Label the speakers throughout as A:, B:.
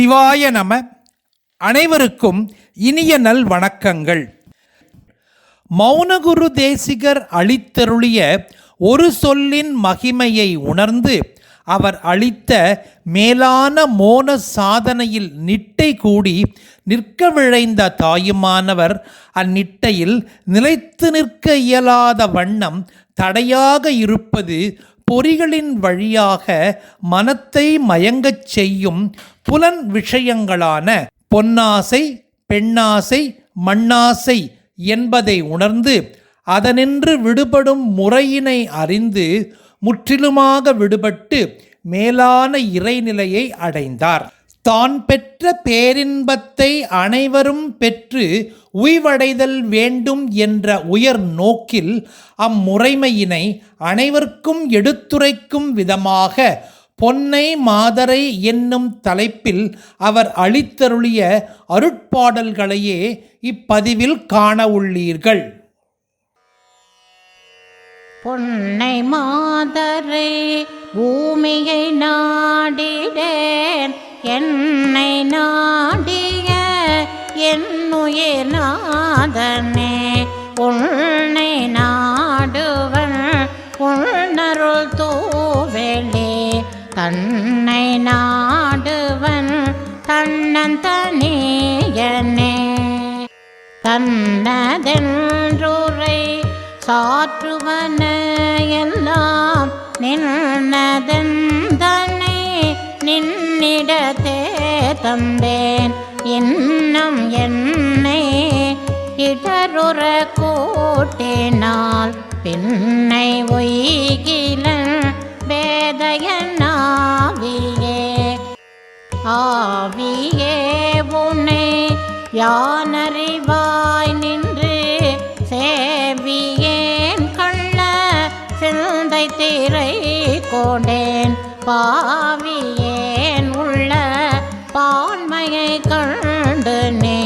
A: சிவாய நம. அனைவருக்கும் இனிய நல் வணக்கங்கள். மௌனகுரு தேசிகர் அளித்தருளிய ஒரு சொல்லின் மகிமையை உணர்ந்து அவர் அளித்த மேலான மோன சாதனையில் நிட்டை கூடி நிற்க விழைந்த தாயுமானவர் அந்நிட்டையில் நிலைத்து நிற்க இயலாத வண்ணம் தடையாக இருப்பது பொறிகளின் வழியாக மனத்தை மயங்கச் செய்யும் புலன் விஷயங்களான பொன்னாசை பெண்ணாசை மண்ணாசை என்பதை உணர்ந்து அதனின்று விடுபடும் முறையினை அறிந்து முற்றிலுமாக விடுபட்டு மேலான இறைநிலையை அடைந்தார். தான் பெற்ற பேரின்பத்தை அனைவரும் பெற்று உய்வடைதல் வேண்டும் என்ற உயர் நோக்கில் அம்முறைமையினை அனைவருக்கும் எடுத்துரைக்கும் விதமாக பொன்னை மாதரை என்னும் தலைப்பில் அவர் அளித்தருளிய அருட்பாடல்களையே இப்பதிவில் காண உள்ளீர்கள்.
B: பொன்னை மாதரை பூமியை நாடிடேன். என்னை நாடிய என்னுயிர் நாதனே உன்னை நாடுவன் உள்நருள் தூவெளே தன்னை நாடுவன் தன்னந்தனியனே. தன்னதென்றுரை சாற்றுவன எல்லாம் நின்னதந்தனை நின்னிடத்தே தந்தேன். இன்னும் என்னை இடருற கூட்டினால் பெண்ணை ஒய்கிலன் வேதையனாவியே. ஆவியே உன்னை யானறிவாய் நின்று சேவியேன் கள்ள சிந்தை திரை கொண்டேன். பாவியே பான்மையை கண்டு நீ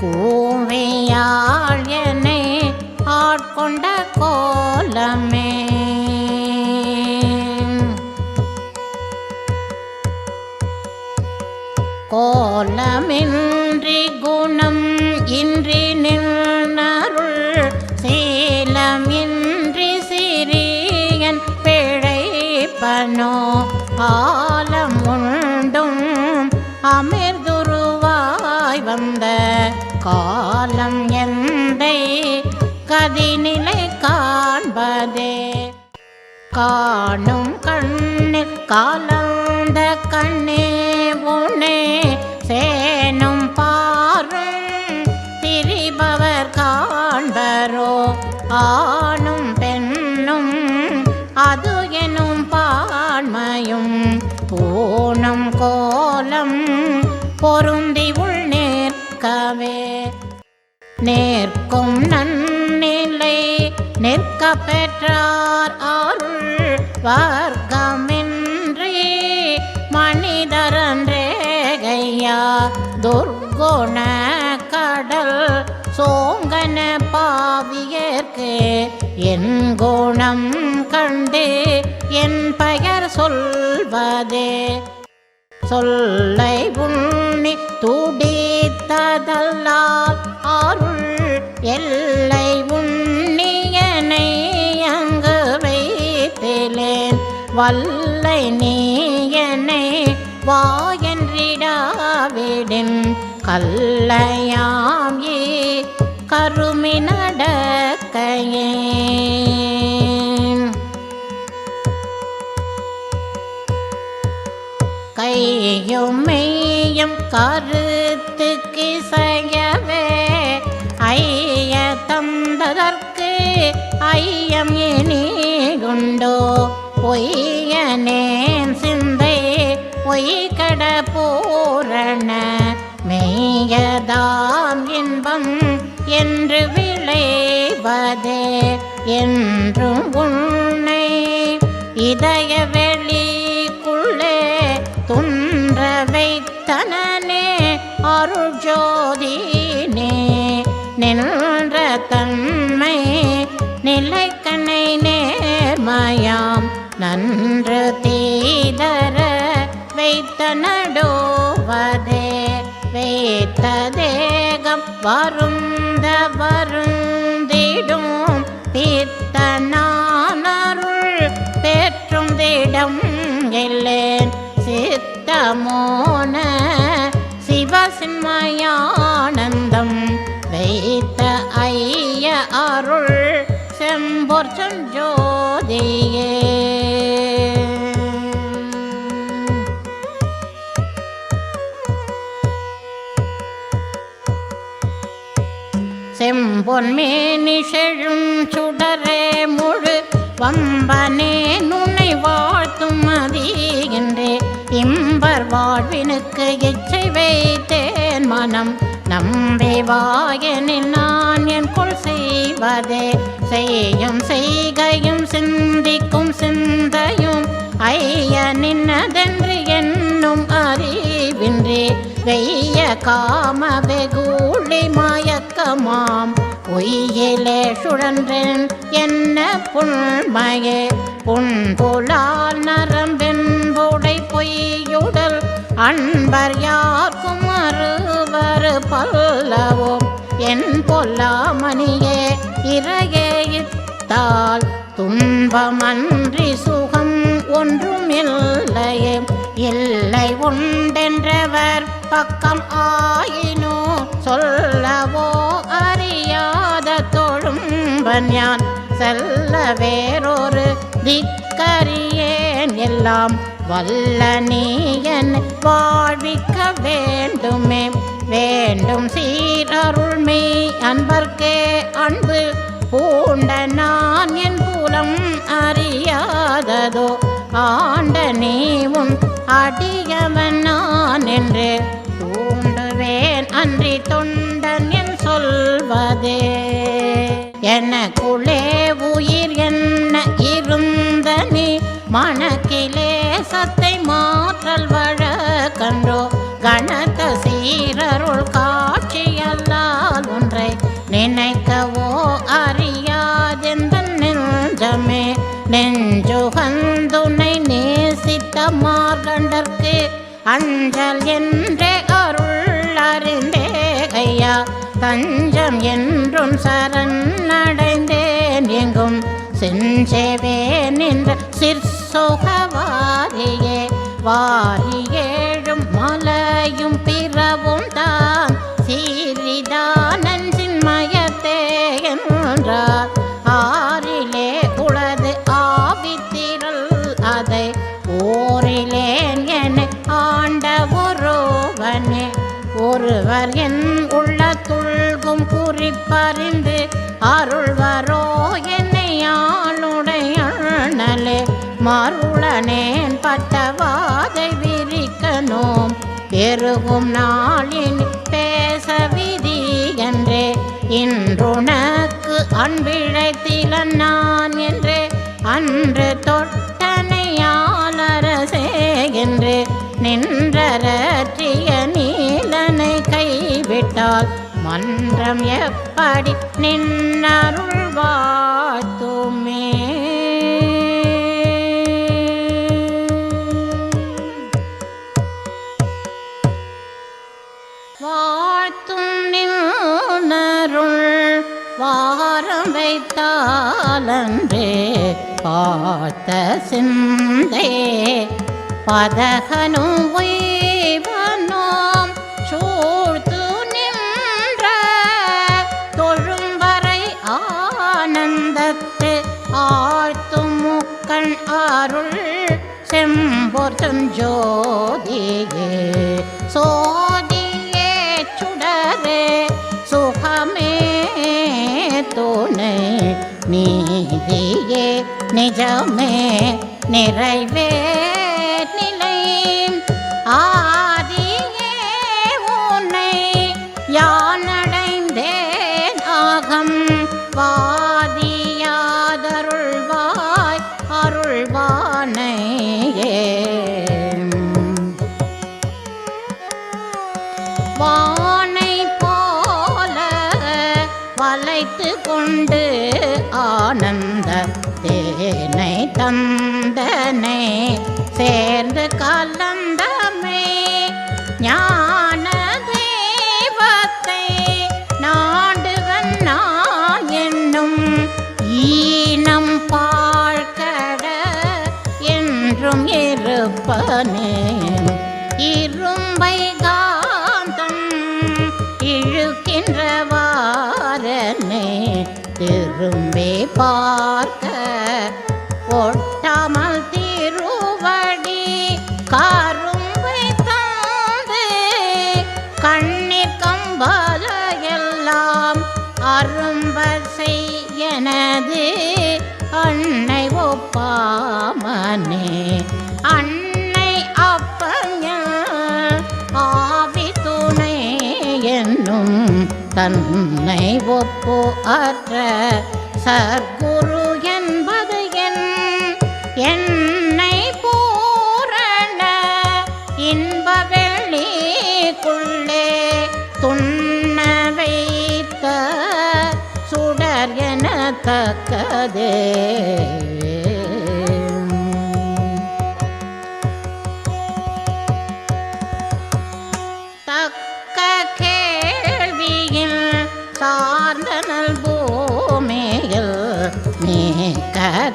B: கூவியாள் என்னை ஆட்கொண்ட கோலமே. கோலமின்றி குணம் இன்றி நின்றருள் சீலமின்றி சிறியன் பிழைப்பனோ ஆ காலம் எந்தை கதிநிலை காண்பதே. காணும் கண்ணில் காலந்த கண்ணே உனே சேனும் பாரும் திரிபவர் காண்பரோ. ஆணும் பெண்ணும் அது எனும் பான்மையும் பூணும் கோலம் பொருந்தி நிற்கவே நேர்க்கும் நன்னிலை நிற்க பெற்றார் அருள் வர்க்கமின்றி மனிதரன்றேகையா துர்குண கடல் சோங்கன பாவியர்க்கு என் குணம் கண்டு என் பெயர் சொல்வதே. சொல்லை உண்ணி துடித்ததல்லால் அருள் எல்லை உண்ணியனை அங்கு வைத்திலேன். வல்லை நீயனை வாயன்றிடாவிடின் கல்லையாம் ஏ கருமி நடக்கையே. கையும் மெய்யும் கருத்து கிசையவே ஐய தந்ததற்கு ஐயம் இனி குண்டோ. பொய்யனேன் சிந்தை பொய்கட பூரண மெய்யதாம் இன்பம் என்று விளைவதே. என்றும் உன்னை இதயவே நின்ற தன்மை நிலைக்கண்ணை நேர்மயாம். நன்று தீதர வைத்த நடுவதே வைத்த தேகம் வருந்த வருந்திடும். பித்தனானருள் பெற்றும் திடம் இல்லேன் சித்தமோன சிவசின்மயானந்தம் செம்பொர் ஜோதியே. செம்பொன் மேனி செழும் சுடரே முழு வம்பனே நுனை வாழ்த்தும் அதிகின்றே. இம்பர் வாழ்வினுக்கு எச்சை வைத்தேன் மனம் நம்பி வாயனில் நான் செய்வதே. செய்யும் செய்கையும் சிந்திக்கும் சிந்தையும் ஐய நின்னதென்று என்னும் அறிவின்றி. வெய்ய காம வெகுளி மயக்கமாம். பொய்யிலே சுழன்றேன் என்ன புண்மையே. புண்புலால் நரம்பென்புடை பொய்யுடல் அன்பர் யார்க்கும் அறுவர் பல்லவோம். என் பொல்லாமணியே இறகே இத்தால் துன்பமன்றி சுகம் ஒன்றும் இல்லையே இல்லை உண்டென்றவர் பக்கம் ஆயினோ சொல்லவோ அறியாத தொழும்பன் யான். செல்ல வேறொரு திக்கறியேன் எல்லாம் வல்ல நீயன் வாழ்விக்க வேண்டுமே. வேண்டும் சீர் அருள்மே அன்பர்க்கே அன்பு. பூண்ட நான் என் புலம் அறியாததோ? ஆண்ட நீவும் அடியவன் நான் என்று. தூண்டுவேன் அன்றி தொண்டன் என் சொல்வதே. எனக்குள்ளே உயிர் என்ன இருந்த நீ மணக்கிலே சத்தை மாற்றல் வழக்கன்றோ? கனத்த சீரருள் கா நினைக்கவோ அறியாதெந்த நெஞ்சமே? நெஞ்சுகந்துனை நேசித்த மார்கண்டற்கு அஞ்சல் என்றே அருள் அறிந்தே ஐயா. தஞ்சம் என்றும் சரண் அடைந்தேன் எங்கும். செஞ்சேவே நின்ற சிற்சோகவாரியே வாரிய அருள்வரோ என்னை ஆளுடையணலே மருளனேன் பட்டவாதை விரிக்கனோம் பெருகும் நாளின் பேச விதி என்றே. இன்றுனக்கு அன்பிழைத்தில நான் என்றே. அன்று தொட்டனையாளரசே என்று. நின்றரற்றிய நீலனை கைவிட்டால் மன்றம் எப்படி நின்னருள் வாத்துமே. வாழ்த்தும் நின்னருள் வாரம் வைத்தாலன்றே பார்த்த சிந்தே. பதகனும் உயிர் அருள் செம்பொர் ஜோதியே சோதியே சுடரே சுகமே துணை. நீதியே நிஜமே நிறைவே நிலை. ஆ ஆனந்த சேர்ந்து கலந்தமே ஞான தெய்வத்தை நாடுவன் நான் என்னும் ஈனம் பாழ்கட என்றும் இருப்பனே. இரும்பை காந்தம் இழுக்கின்ற வாரனே திரும்பே பா பாமனே. அன்னை அப்பஞர் ஆவி துணை என்னும் தன்னை ஒப்பு அற்ற சர்க்குரு என்பது என் என்னை பூரண இன்ப வெள்ளிக்குள்ளே துண்ண வைத்த சுடர் என தக்கதே.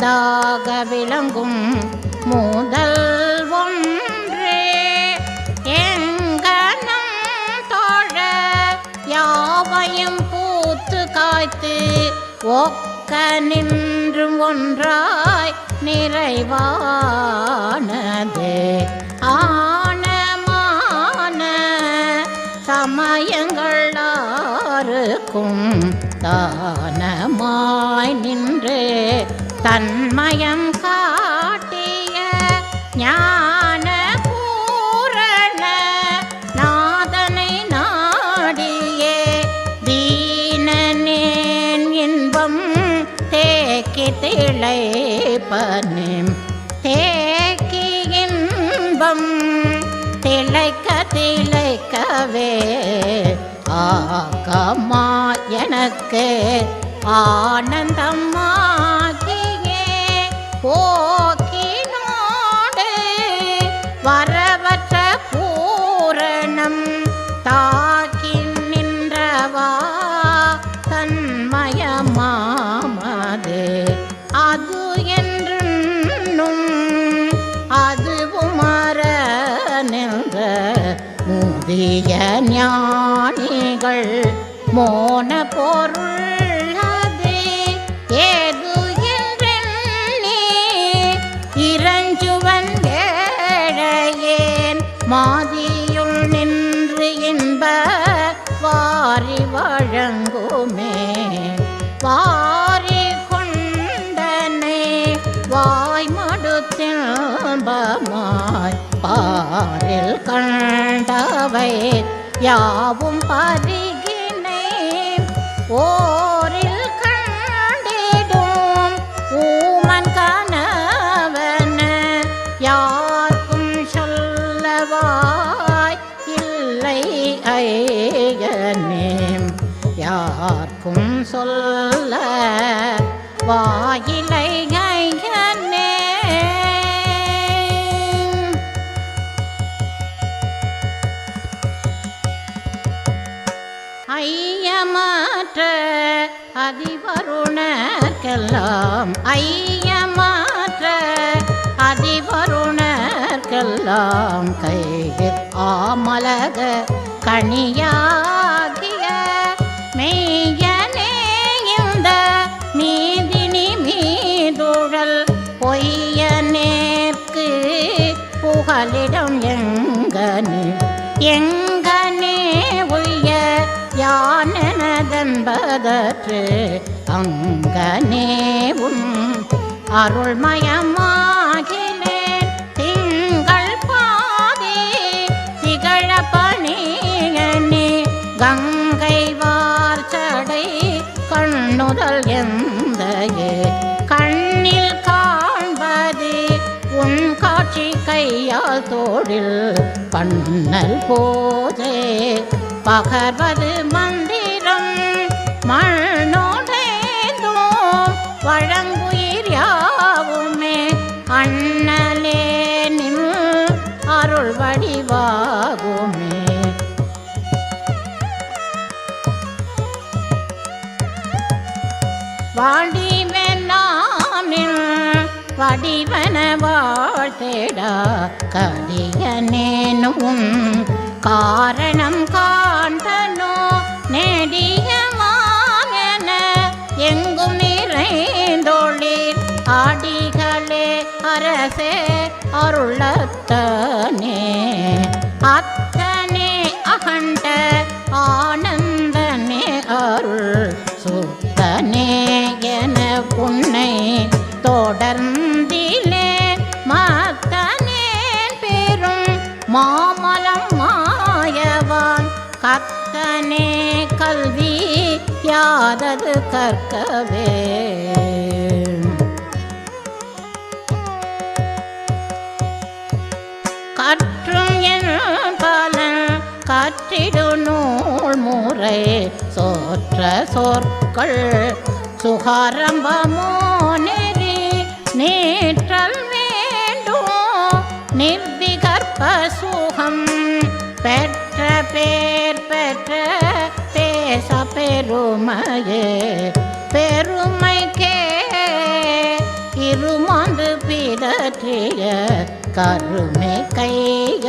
B: நீக்கதாக விளங்கும் முதல் ஒன்றே. எங்கனம் தோழ யாவையும் பூத்து காய்த்து ஒக்க நின்றும் ஒன்றாய் நிறைவானது. ஆனமான சமயங்கள் ஆறுக்கும் தானமாய் நின்று தன்மயம் காட்டிய ஞான பூரண நாதனை நாடியே தீனனேன் இன்பம் தேக்கி திளைப்பனேம் தேக்கி இன்பம் திளைக்க திளைக்கவே ஆகமா எனக்கு ஆனந்தம் Whoa! மாதியுள் நின்று இன்ப வாரி வழங்குமே. வாரி கொண்டனை வாய் மடுத்தின்பமாய் பாரில் கண்டவை. யாவும் பருகினை ஓ இல்லை ஐயனேம் யாருக்கும் சொல்ல வாயிலை ஐயனே ஐயமற்ற அதிவருணர்க்கெல்லாம் ஐயமற்ற அதிவருணர்க்கெல்லாம் கையில் ஆமலக கனியாகிய மெய்யனே இந்த மீதினி மீதுழல் பொய்யனேற்கு புகலிடம் எங்கனு? எங்கனே உய்ய யானெனதன்பதற்று அங்கனே உன் அருள்மயமா கையால் தோழில் பண்ணல் போதே. பகர்வது மந்திரம் மண்ணோடேந்தோ வழங்குயிர் யாவுமே. அண்ணலே நிம் வடிவாகுமே. வாண்டி வடிவன வாழ்த்தேடா கடியனேனும் காரணம் காண்பனோ நெடியமாகன எங்கும் நிறைந்தொழில் ஆடிகளே அரசே அருளத்தனே. கல்வி யாரது கற்கவே? கற்றும் என் பலன் கற்றிடு நூல் முறை சோற்ற சொற்கள். சுகாரம்பமோ நெறி நீற்றல் வேண்டும். நிர்விகற்ப சுகம் பெற்ற பே பெருமையே பெருமைக்கே இருமாந்து பிதற்றிய கருமை கைய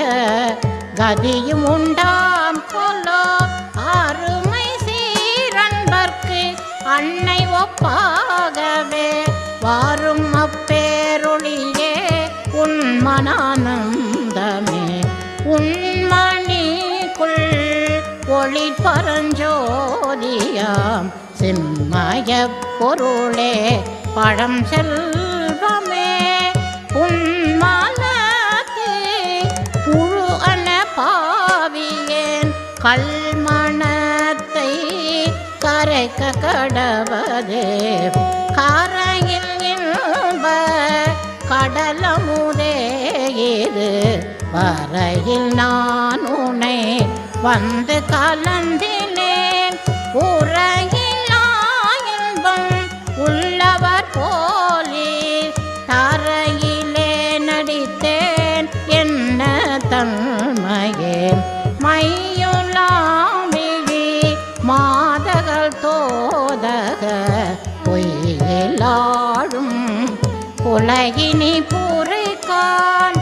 B: கதியும் உண்டாம் கொல்லோ அருமை சீரன்பர்க்கு அன்னை ஒப்பாகவே வாரும் அப்பேருளியே உன் மனானம் ஒளி பரஞ்சோதியாம். சின்மய பொருளே பழம் செல்வமே. உன்மனத்து புழு அன பாவியேன். கல்மணத்தை கரைக்க கடவதே. கரையில் இன்ப கடலமுதே இது வரையில் நான் உன்னை வந்து கலந்தினேன். உரையிலா உள்ளவர் போலே. தரையிலே நடித்தேன் என்ன தன்மையே. மையுலாமிழி மாதகள் தோதக பொய்யிலாடும் உலகினி பூரைக்கான்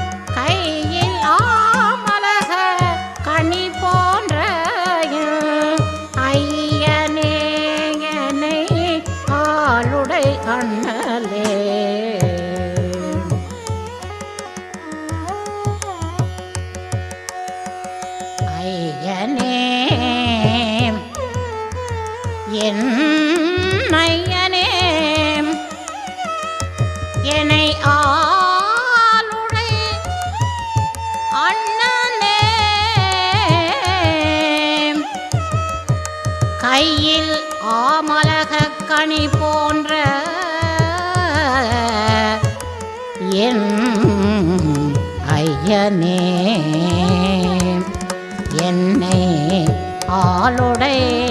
B: ஆமலக கனி போன்ற என் ஐயனே என்னை ஆளுடைய